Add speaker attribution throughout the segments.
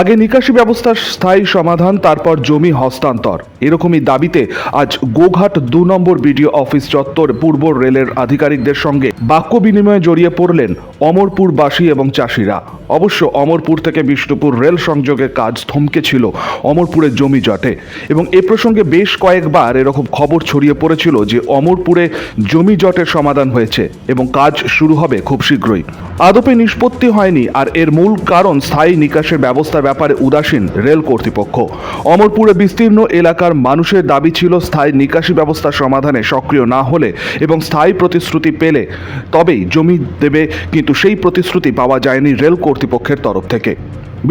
Speaker 1: আগে নিকাশি ব্যবস্থার স্থায়ী সমাধান, তারপর জমি হস্তান্তর। এরকমই দাবিতে আজ গোঘাট দু নম্বর বিডিও অফিস চত্বর পূর্ব রেলের আধিকারিকদের সঙ্গে বাক্য বিনিময়ে জড়িয়ে পড়লেন অমরপুরবাসী এবং চাষিরা। অবশ্য অমরপুর থেকে বিষ্ণুপুর রেল সংযোগের কাজ থমকে ছিল অমরপুরের জমি জটে এবং এ প্রসঙ্গে বেশ কয়েকবার এরকম খবর ছড়িয়ে পড়েছিল যে অমরপুরে জমি জটের সমাধান হয়েছে এবং কাজ শুরু হবে খুব শীঘ্রই। আদপে নিষ্পত্তি হয়নি আর এর মূল কারণ স্থায়ী নিকাশের ব্যবস্থার ব্যাপারে উদাসীন রেল কর্তৃপক্ষ। অমরপুরে বিস্তীর্ণ এলাকার মানুষের দাবি ছিল স্থায়ী নিকাশি ব্যবস্থা সমাধানে সক্রিয় না হলে এবং স্থায়ী প্রতিশ্রুতি পেলে তবেই জমি দেবে, কিন্তু সেই প্রতিশ্রুতি পাওয়া যায়নি রেল কর্তৃপক্ষের তরফ থেকে।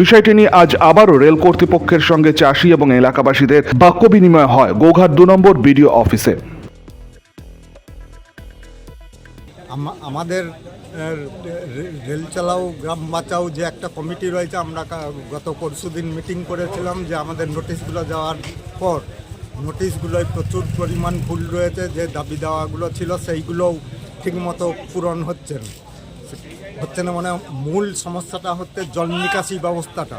Speaker 1: বিষয়টি নিয়ে আজ আবারও রেল কর্তৃপক্ষের সঙ্গে চাষি এবং এলাকাবাসীদের বাক্য বিনিময় হয় গোঘাট দু নম্বর বিডিও অফিসে।
Speaker 2: আমাদের রেল চালাও, গ্রাম বাঁচাও যে একটা কমিটি রয়েছে, আমরা গত পরশু দিন মিটিং করেছিলাম যে আমাদের নোটিশগুলো যাওয়ার পর, নোটিশগুলোয় প্রচুর পরিমাণ ভুল রয়েছে, যে দাবি দেওয়াগুলো ছিল সেইগুলোও ঠিকমতো পূরণ হচ্ছে না। হচ্ছে না মানে মূল সমস্যাটা হচ্ছে জল নিকাশি ব্যবস্থাটা।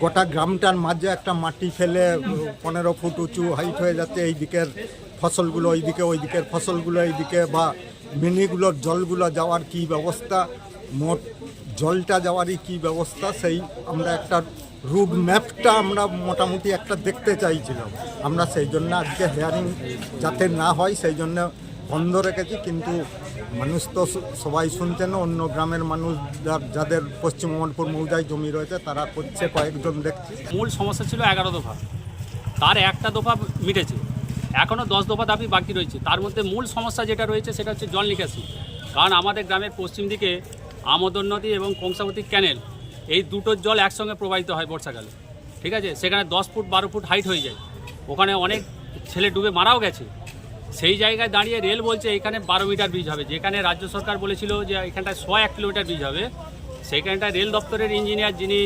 Speaker 2: গোটা গ্রামটার মাঝে একটা মাটি ফেলে, পনেরো ফুট উঁচু হাইট হয়ে যাচ্ছে এই দিকের ফসলগুলো ওই দিকে ওই দিকের ফসলগুলো এইদিকে বা মিনিগুলোর জলগুলো যাওয়ার কি ব্যবস্থা, মোট জলটা যাওয়ারই কি ব্যবস্থা, সেই আমরা একটা রুট ম্যাপটা আমরা মোটামুটি একটা দেখতে চাইছিলাম। আমরা সেই জন্য আজকে হেয়ারিং যাতে না হয়, সেই জন্য বন্ধ রেখেছি, কিন্তু মানুষ তো সবাই শুনছেন, অন্য গ্রামের মানুষ যার- যাদের পশ্চিম মোহাম্মদপুর মৌজায় জমি রয়েছে, তারা করছে কয়েকজন দেখছে।
Speaker 3: মূল সমস্যা ছিল এগারো দফা। তার একটা দফা মিটেছে। এখনও দশ দফা দাবি বাকি রয়েছে। তার মধ্যে মূল সমস্যা যেটা রয়েছে, সেটা হচ্ছে জল নিকাশি। কারণ আমাদের গ্রামের পশ্চিম দিকে আমোদর নদী এবং কংসাবতী ক্যানেল, এই দুটোর জল একসঙ্গে প্রবাহিত হয় বর্ষাকালে। ঠিক আছে? সেখানে দশ ফুট, বারো ফুট হাইট হয়ে যায়। ওখানে অনেক ছেলে ডুবে মারাও গেছে। সেই জায়গায় দাঁড়িয়ে রেল বলছে এখানে বারো মিটার ব্রিজ হবে। যেখানে রাজ্য সরকার বলেছিল যে এখানটায় শো এক কিলোমিটার ব্রিজ হবে। সেইখানটায় রেল দপ্তরের ইঞ্জিনিয়ার যিনি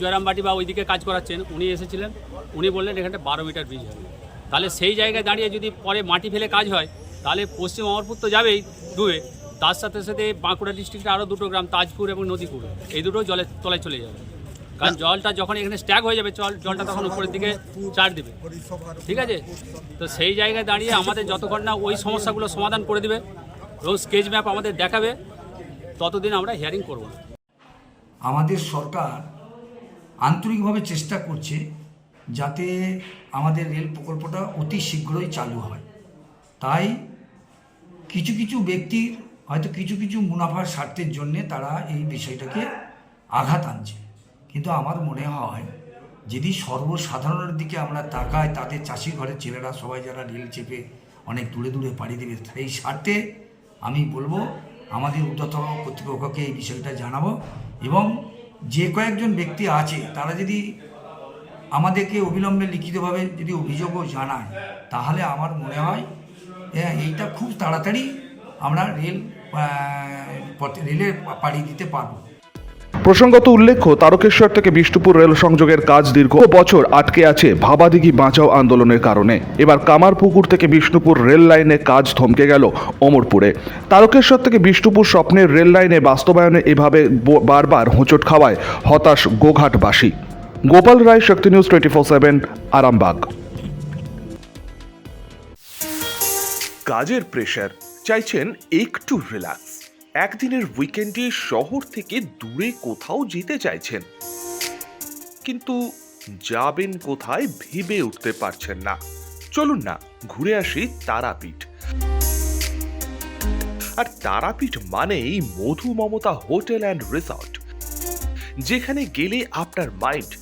Speaker 3: জয়রামবাটি বা ওইদিকে কাজ করাচ্ছেন, উনি এসেছিলেন। উনি বললেন এখানটা বারো মিটার ব্রিজ হবে। তাহলে সেই জায়গায় দাঁড়িয়ে যদি পরে মাটি ফেলে কাজ হয়, তাহলে পশ্চিম অমরপুর তো যাবেই ডুবে। তার সাথে সাথে বাঁকুড়া ডিস্ট্রিক্টে আরও দুটো গ্রাম, তাজপুর এবং নদীপুর, এই দুটো জলের তলায় চলে যাবে। কারণ জলটা যখন এখানে স্ট্যাগ হয়ে যাবে জল জলটা তখন উপরের দিকে চার দেবে। ঠিক আছে? তো সেই জায়গায় দাঁড়িয়ে আমাদের যতক্ষণ না ওই সমস্যাগুলো সমাধান করে দেবে রোজ স্কেচ ম্যাপ আমাদের দেখাবে, ততদিন আমরা হিয়ারিং করব
Speaker 4: আমাদের সরকার আন্তরিকভাবে চেষ্টা করছে যাতে আমাদের রেল প্রকল্পটা অতি শীঘ্রই চালু হয়। তাই কিছু কিছু ব্যক্তির হয়তো কিছু কিছু মুনাফার স্বার্থের জন্যে তারা এই বিষয়টাকে আঘাত আনছে। কিন্তু আমার মনে হয়, যদি সর্বসাধারণের দিকে আমরা তাকাই, তাদের চাষি ঘরের ছেলেরা সবাই যারা রেল চেপে অনেক দূরে দূরে পাড়ি দেবে, সেই স্বার্থে আমি বলব, আমাদের ঊর্ধ্বতন কর্তৃপক্ষকে এই বিষয়টা জানাব এবং যে কয়েকজন ব্যক্তি আছে, তারা যদি আমাদেরকে অবিলম্বে লিখিতভাবে যদি অভিযোগও জানায় তাহলে আমার মনে হয় হ্যাঁ, এইটা খুব তাড়াতাড়ি আমরা রেল রেলে পাড়ি দিতে পারব।
Speaker 1: প্রসঙ্গত উল্লেখ্য তারকেশ্বর থেকে বিষ্ণুপুর রেল সংযোগের কাজ দীর্ঘ বছর আটকে আছে ভাবাদিঘি বাঁচাও আন্দোলনের কারণে। এবার কামারপুকুর থেকে বিষ্ণুপুর রেল লাইনে কাজ থমকে গেল অমরপুরে। তারকেশ্বর থেকে বিষ্ণুপুর স্বপ্নের রেল লাইনে বাস্তবায়নে এভাবে বারবার হোঁচট খাওয়ায় হতাশ গোঘাটবাসী। Gopal Roy, Shakti news twenty four seven Arambagh. কাজের প্রেশার চাইছেন একটু রিল্যাক্স একদিনের উইকেন্ডে শহর থেকে দূরে কোথাও যেতে চাইছেন। কিন্তু যাবেন কোথায় ভেবে উঠতে পারছেন না। চলুন না, ঘুরে আসি তারাপীঠ। আর তারাপীঠ মানেই Madhu Mamata hotel and resort যেখানে গেলে আপনার মাইন্ড